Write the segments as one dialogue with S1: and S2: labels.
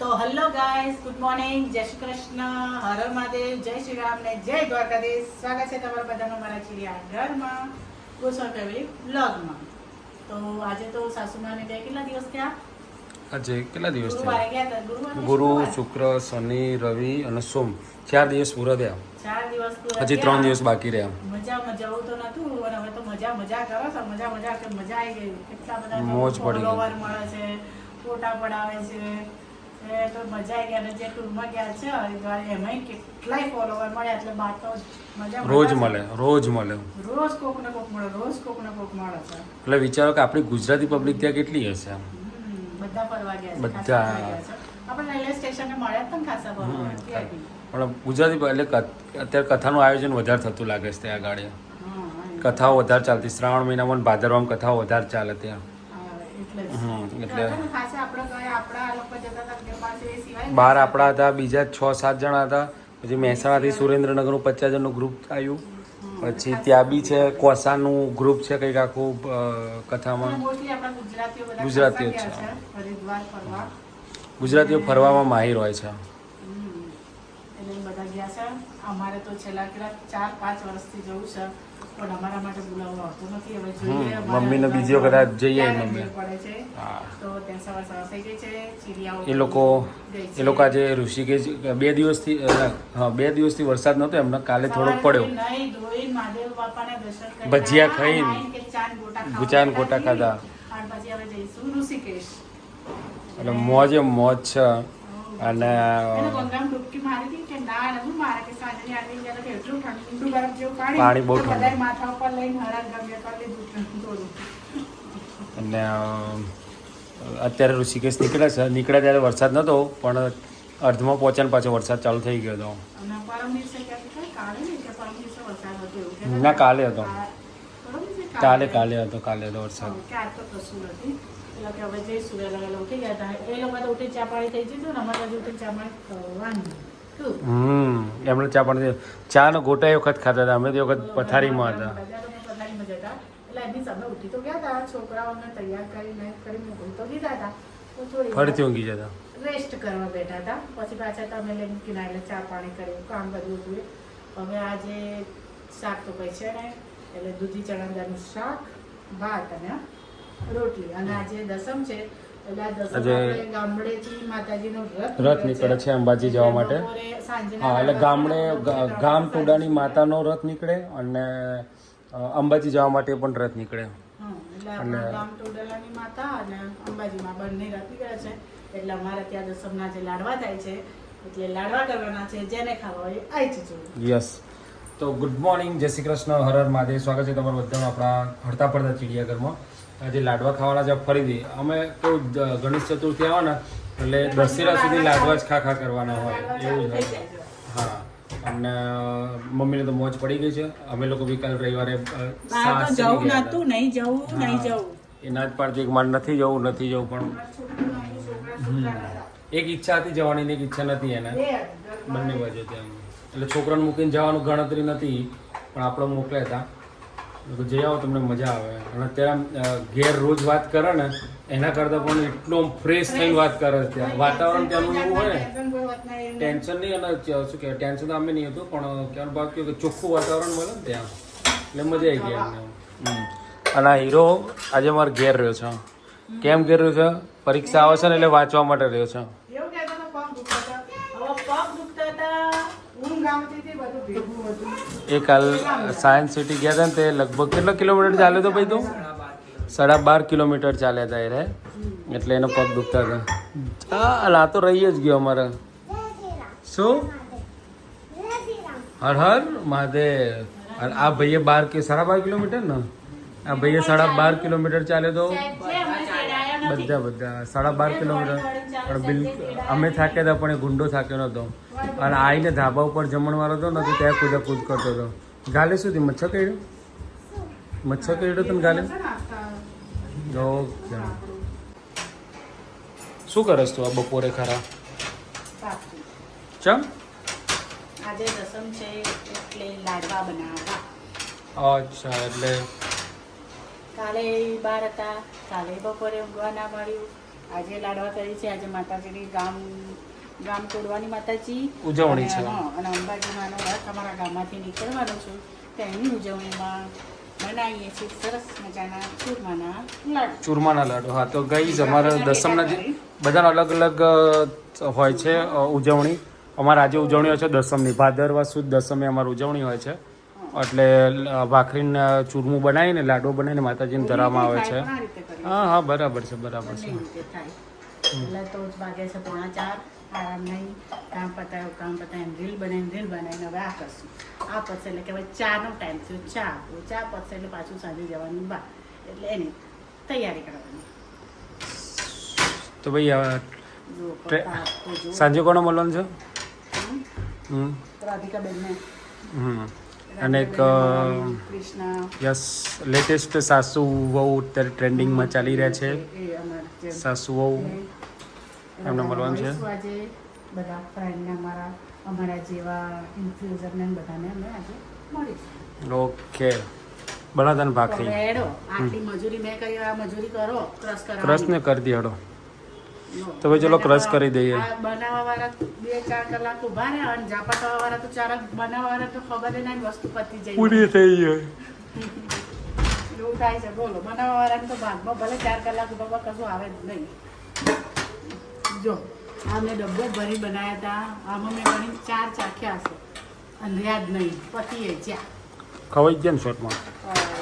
S1: તો hello guys good morning જય શ્રી કૃષ્ણ. હર મહાદેવ. જય શ્રી રામ ને જય દ્વારકાધીશ. સ્વાગત છે તમારા બધાનું મારા ચીડિયા ઘરમાં ગોસ્વા ફેમિલી બ્લોગમાં તો આજે તો સાસુમાને બે કેટલા દિવસ થયા?
S2: આજે કેટલા દિવસ થયા?
S1: ગયા
S2: ગુરુ શુક્ર શનિ રવિ અને સોમ. ચાર દિવસ પૂરા થયા.
S1: ચાર દિવસ
S2: હજી ત્રણ દિવસ બાકી રહ્યા.
S1: મજા મજા તો નતું અને હવે તો મજા મજા કરો છો. મજા મજા કે મજા આવી ગઈ. કેટલા બધા
S2: મોજ પડી.
S1: મળે છે ફોટા પડાવે છે. એ તો મજા આવી ગયા. જે ટૂરમાં ગયા છે હરિદ્વાર એમાં કેટલાય ફોલોવર મળ્યા. એટલે બાદ તો મજા
S2: રોજ મળે રોજ મળે
S1: રોજ કોક ને કોક મળે રોજ કોક ને કોક મળે છે.
S2: એટલે વિચારો કે આપણી ગુજરાતી પબ્લિક ત્યાં કેટલી હશે
S1: બધા ફરવા ગયા છે
S2: બધા.
S1: આપણે રેલવે સ્ટેશને મળ્યા જ ખાસા ફરવા
S2: પણ ગુજરાતી એટલે અત્યારે કથાનું આયોજન વધારે થતું લાગે છે ત્યાં આગળ કથાઓ વધારે ચાલતી શ્રાવણ મહિનામાં ભાદરવામાં કથાઓ વધારે ચાલે ત્યાં. બાર આપણા હતા બીજા છ સાત જણા હતા. પછી મહેસાણાથી સુરેન્દ્રનગરનું પચાસ જણનું ગ્રુપ આવ્યું પછી ત્યાં બી છે કોસાનું ગ્રુપ છે કંઈક આખું કથામાં.
S1: ગુજરાતીઓ
S2: છે. ગુજરાતીઓ ફરવામાં માહિર હોય છે.
S1: અમારે તો છેલ્લા કેટલા ચાર પાંચ વર્ષથી જવું છે. પણ અમારા માટે બોલાવવા આવતો નથી હવે જોઈએ
S2: હમ. મમ્મીને બીજી વખત
S1: જઈએ
S2: મમ્મી.
S1: પડે છે તો ત્યાં સવાર સવાર થઈ ગઈ છે ચીડિયાઓ
S2: એ લોકો એ લોકો આજે ઋષિકેશ બે દિવસથી હા બે દિવસથી વરસાદ નહોતો એમને કાલે થોડોક પડ્યો ભજીયા ખાઈને.
S1: ગુચાન ગોટા.
S2: ખાધા. એટલે મોજે મોજ છે અને
S1: પાણી
S2: બહુ ઠંડુ. અને અત્યારે ઋષિકેશ નીકળે છે નીકળ્યા ત્યારે વરસાદ નહોતો પણ અર્ધમાં પહોંચ્યા ને પાછો વરસાદ ચાલુ થઈ ગયો હતો. ના, કાલે હતો. કાલે કાલે હતો કાલે હતો વરસાદ.
S1: હા, ક્યાર તો કશું એટલે કે હવે જઈશું વહેલા વહેલા ઉઠી ગયા હતા. એ લોકો તો ઉઠી ચા પાણી થઈ જતું ને અમારે હજુ ઉઠી ચા પાણી.
S2: હમ એમને ચા પાણી ચા નો ગોટા એ વખત ખાતા હતા અમે તે વખત પથારીમાં હતા.
S1: લોકો પથારીમાં જતા. એટલે એમની સામે ઉઠી તો ગયા હતા છોકરાઓને તૈયાર કરીને કરી મોકલી તો દીધા હતા.
S2: ફરીથી ઊંઘી જતા.
S1: રેસ્ટ કરવા બેઠા હતા. પછી પાછા તમે લઈને એટલે ચા પાણી કર્યું કામ કર્યું હતું હવે આજે શાક તો કઈ છે ને એટલે દૂધી ચણા દાળનું શાક ભાત અને રોટલી. અને આજે દસમ છે
S2: આજે
S1: રથ
S2: નીકળે છે અંબાજી જવા માટે. હા એટલે ગામડે ગામ ટોડાની માતાનો રથ નીકળે અને અંબાજી જવા માટે પણ રથ નીકળે.
S1: હમ, ગામ ટોડલાની માતા અને અંબાજીમાં બંને રથ નીકળે છે. એટલે અમારે ત્યાં દસમના જે લાડવા થાય છે એટલે લાડવા કરવાના છે. જેને ખાવા હોય આવી જજો.
S2: યસ. તો ગુડ મોર્નિંગ. જય શ્રી કૃષ્ણ. હર હર મહાદેવ. સ્વાગત છે તમારું બધા આપણા હડતા પડતા ચિડિયાઘરમાં. આજે લાડવા ખાવાના છે ફરીથી. અમે કોઈ ગણેશ ચતુર્થી આવે ને એટલે દશેરા સુધી લાડવા જ ખા ખા કરવાના હોય એવું જ હોય. હા. અને મમ્મીને તો મોજ પડી ગઈ છે. અમે લોકો બી કાલ રવિવારે
S1: જવું નતું નહીં જવું નહીં જવું.
S2: એ ના જ પાડતી એક મારે નથી જવું નથી જવું પણ એક ઈચ્છા હતી જવાની ને એક ઈચ્છા નથી એને. બંને બાજુ તેમ એટલે છોકરાને મૂકીને જવાનું ગણતરી નથી પણ આપણે મોકલ્યા હતા. જઈ આવો તમને મજા આવે. અને અત્યારે ઘેર રોજ વાત કરે ને એના કરતાં પણ એટલો ફ્રેશ થઈને વાત કરે છે ત્યાં. વાતાવરણ ત્યાંનું એવું હોય ને ટેન્શન નહીં અને શું કહેવાય ટેન્શન તો અમે નહીં હતું પણ કહેવાનો ભાગ કે ચોખ્ખું વાતાવરણ મળે ને ત્યાં. એટલે મજા આવી ગઈ એમને. હમ. અને આ હીરો આજે મારે ઘેર રહ્યો છે. કેમ ઘેર રહ્યો છે? પરીક્ષા આવે છે ને એટલે વાંચવા માટે રહ્યો છે.
S1: પગ દુખતા હતા. ઊંઘ આવતી હતી બધું ભેગું હતું.
S2: એ કાલ સાયન્સ સિટી ગયા હતા ને તે લગભગ કેટલો કિલોમીટર ચાલ્યો હતો ભાઈ તું? સાડા બાર કિલોમીટર ચાલ્યા હતા એ રે. એટલે એનો પગ દુખતા હતા. આ તો રહી જ ગયો અમારે. શું? હર હર મહાદેવ આ ભાઈએ બાર કે સાડા બાર કિલોમીટર ને? આ ભાઈએ સાડા બાર કિલોમીટર ચાલ્યો તો? બધા બધા. સાડા બાર કિલોમીટર. પણ બિલકુલ અમે થાક્યા હતા પણ એ ગુંડો થાક્યો નહોતો અને આવીને ધાબા ઉપર જમણવાળો હતો ને તો ત્યાં કૂદા કૂદ કરતો હતો. ગાલે થયું? મચ્છર કર્યું? મચ્છર કર્યું તને ગાલે? ઓકે. શું કરસ તું આ બપોરે ખરા? ચમ?
S1: આજે દસમ છે એટલે લાડવા બનાવવા.
S2: અચ્છા એટલે?
S1: કાલે બાર હતા. કાલે બપોરે ઊંઘવા ના મળ્યું આજે લાડવા કરી છે. આજે માતાજીની ગામ ગામ તોડવાની માતાજી
S2: ઉજવણી છે.
S1: અને અંબાજીમાંનો રથ અમારા ગામમાંથી નીકળવાનો છે. તેની ઉજવણીમાં બનાવીએ છીએ સરસ મજાના ચૂરમાના લાડુ.
S2: ચૂરમાના લાડુ હા તો ગઈ અમારા દસમના બધાનો અલગ અલગ હોય છે ઉજવણી. અમારે આજે ઉજવણી હોય છે દસમની. ભાદરવા સુદ દસમે અમારી ઉજવણી હોય છે. એટલે ભાખરીને ચૂરમું બનાવીને લાડુ બનાવીને માતાજીને ધરાવવામાં આવે છે. હા હા બરાબર છે બરાબર છે.
S1: બંને રીતે થાય. એટલે તો વાગે છે પોણા ચાર. આરામ નહીં કામ પતાવ્યું કામ પતાવીને રીલ બનાવીને રીલ બનાવીને હવે આ કરશું. આ પતશે એટલે કે હવે ચાનો ટાઈમ થયો ચા. ચા પતશે એટલે પાછું સાંજે જવાનું બહાર એટલે એની તૈયારી કરવાની.
S2: તો ભાઈ
S1: જુઓ.
S2: સાંજે કોને મળવાનું છે?
S1: રાધિકાબેનને
S2: હમ. અને એક યસ લેટેસ્ટ સાસુ વહુ અત્યારે ટ્રેન્ડિંગમાં ચાલી રહ્યા છે. સાસુ વહુ. એમને મળવાનું છે?
S1: આજે બધા ફ્રેન્ડને અમારા અમારા જેવા ઇન્ફ્લુએન્સરને ને બધાને અમે આજે મળીશું
S2: ઓકે બનાતાને ભાખરી.
S1: હેડો. આટલી મજૂરી મેં કરી આ મજૂરી કરો. ક્રશ કરો
S2: ક્રશ ને કરી દી હડો. તો ભાઈ ચલો ક્રશ કરી દઈએ.
S1: બનાવવા વાળા બે ચાર કલાક ઊભા રહે અને ઝાપટવા વાળા તો ચાર બનાવવા વાળા તો ખબર નહીં વસ્તુ પતી જાય.
S2: પૂરી થઈ જાય
S1: એવું થાય છે. બોલો બનાવવા વાળા તો ભાગમાં ભલે ચાર કલાક ઊભા કશું આવે જ નહીં. જો આ મેં ડબ્બો ભરી બનાવ્યા હતા આમાં મેં ભરી ચાર ચાખ્યા હશે. અને યાદ જ નહીં પતીએ જ્યાં.
S2: ખવાઈ ગયા ને શોર્ટમાં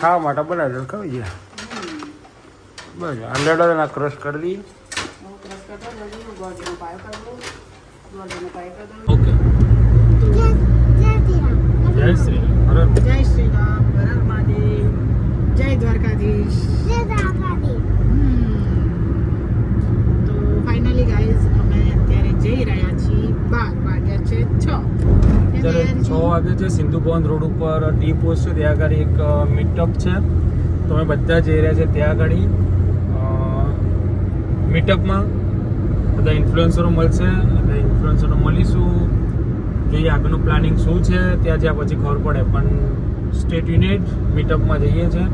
S2: ખાવા માટે બનાવી ખવાઈ ગયા? બસ હંડ્રેડ ના ક્રશ કરી દઈએ.
S1: હું ક્રશ કરતો જલ્દી હું ગોળનો પાયો કરી દઉં. ગોળનો પાયો કરી દઉં.
S2: ઓકે. જય શ્રી રામ.
S1: જય શ્રી રામ હર હર મહાદેવ. જય દ્વારકાધીશ. તો ફાઇનલી ગાઈઝ અમે અત્યારે જઈ રહ્યા છીએ બાર વાગ્યા છે છ.
S2: અત્યારે છ વાગે છે સિંધુ ભવન રોડ ઉપર ટી પોસ્ટ છે ત્યાં આગળ એક મીટઅપ છે. તો અમે બધા જઈ રહ્યા છે ત્યાં આગળ મીટઅપમાં બધા ઇન્ફ્લુએન્સરો મળશે બધા ઇન્ફ્લુએન્સરો મળીશું. જોઈએ આગળનું પ્લાનિંગ શું છે ત્યાં જ્યાં પછી ખબર પડે પણ સ્ટેટ યુનિટ મીટઅપમાં જઈએ છે.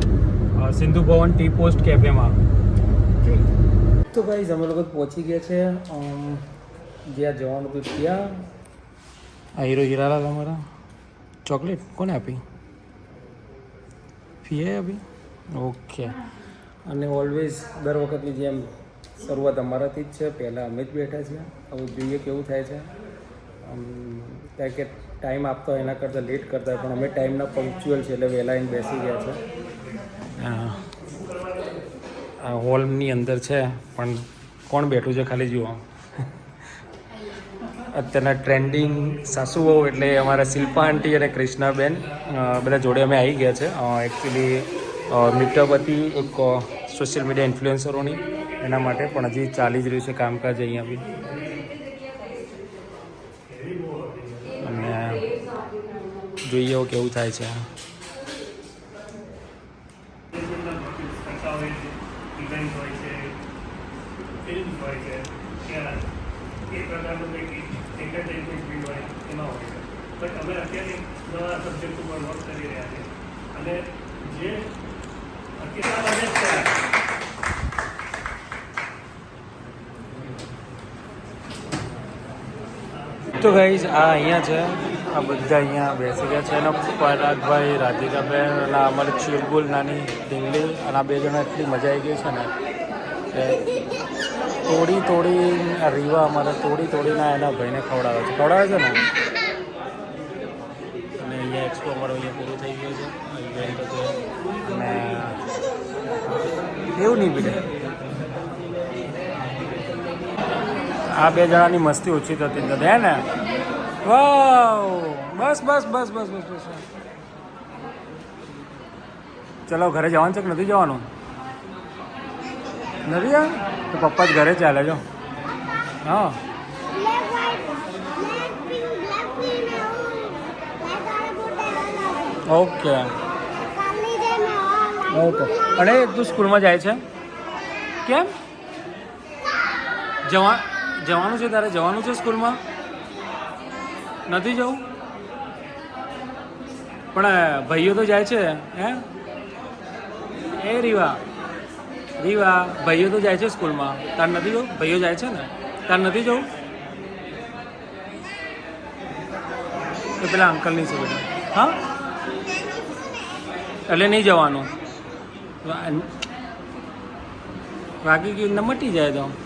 S2: સિંધુ ભવન ટી પોસ્ટ કેફેમાં તો ભાઈ અમે લોકો પહોંચી ગયા છે જ્યાં જવાનું હતું ત્યાં. આ હીરો હીરાલા તમારા ચોકલેટ કોને આપી? ફીએ આપી? ઓકે. અને ઓલવેઝ દર વખતની જેમ શરૂઆત અમારાથી જ છે પહેલાં અમે જ બેઠા છીએ. હવે જોઈએ કેવું થાય છે. કારણ કે ટાઈમ આપતો હોય એના કરતાં લેટ કરતા પણ અમે ટાઈમના પંક્ચ્યુઅલ છે એટલે વહેલા આવીને બેસી ગયા છે. આ હોલની અંદર છે, પણ કોણ બેઠું છે ખાલી જુઓ. અત્યારના ટ્રેન્ડિંગ સાસુ વહુ એટલે અમારા શિલ્પા આંટી અને કૃષ્ણાબેન બધા જોડે અમે આવી ગયા છે. એકચ્યુઅલી મીટઅપ હતી એક સોશિયલ મીડિયા ઇન્ફ્લુએન્સરોની એના માટે પણ હજી ચાલી જ રહ્યું છે કામકાજ અહીંયા બી. અને જોઈએ કેવું થાય છે.
S3: ઇવેન્ટ હોય છે ફિલ્મ હોય છે ત્યાં એ પ્રકારનું કંઈક એન્ટરટેનમેન્ટ ફીલ્ડ હોય એમાં હોય છે બટ અમે અત્યારે નવા સબ્જેક્ટ ઉપર વર્ક કરી રહ્યા છીએ અને જે વાગે છે
S2: તો ગઈ આ અહીંયા છે. આ બધા અહીંયા બેસી ગયા છે. એનો પરાગભાઈ રાધિકાબેન અને અમારી ચિરગુલ નાની ઢીંગલી અને આ બે જણા એટલી મજા આવી ગઈ છે ને. તોડી તોડી રીવા અમારે તોડી તોડીને એના ભાઈને ખવડાવે છે. ખવડાવે છે ને? અને અહીંયા એક્સપો અમારો અહીંયા પૂરું થઈ ગયું છે. અને એવું નહીં બીજે આ બે જણાની મસ્તી ઓછી થતી નથી, હે ને? વાવ બસ બસ બસ બસ બસ બસ. ચલો, ઘરે જવાનું છે કે નથી જવાનું? નથી જવાનું? તો પપ્પા જ ઘરે ચાલે, જો. હા. ઓકે. ઓકે. અને તું સ્કૂલમાં જાય છે? કેમ? જવા, જવાનું છે તારે? જવાનું છે સ્કૂલમાં? નથી જવું? પણ ભાઈઓ તો જાય છે, હે? એ રીવા રીવા, ભાઈઓ તો જાય છે સ્કૂલમાં. તાર નથી જવું? ભાઈઓ જાય છે ને? તાર નથી જવું? તો પેલા અંકલની છે બધા. હા? એટલે નહીં જવાનું. વાગી ગયું મટી જાય તો.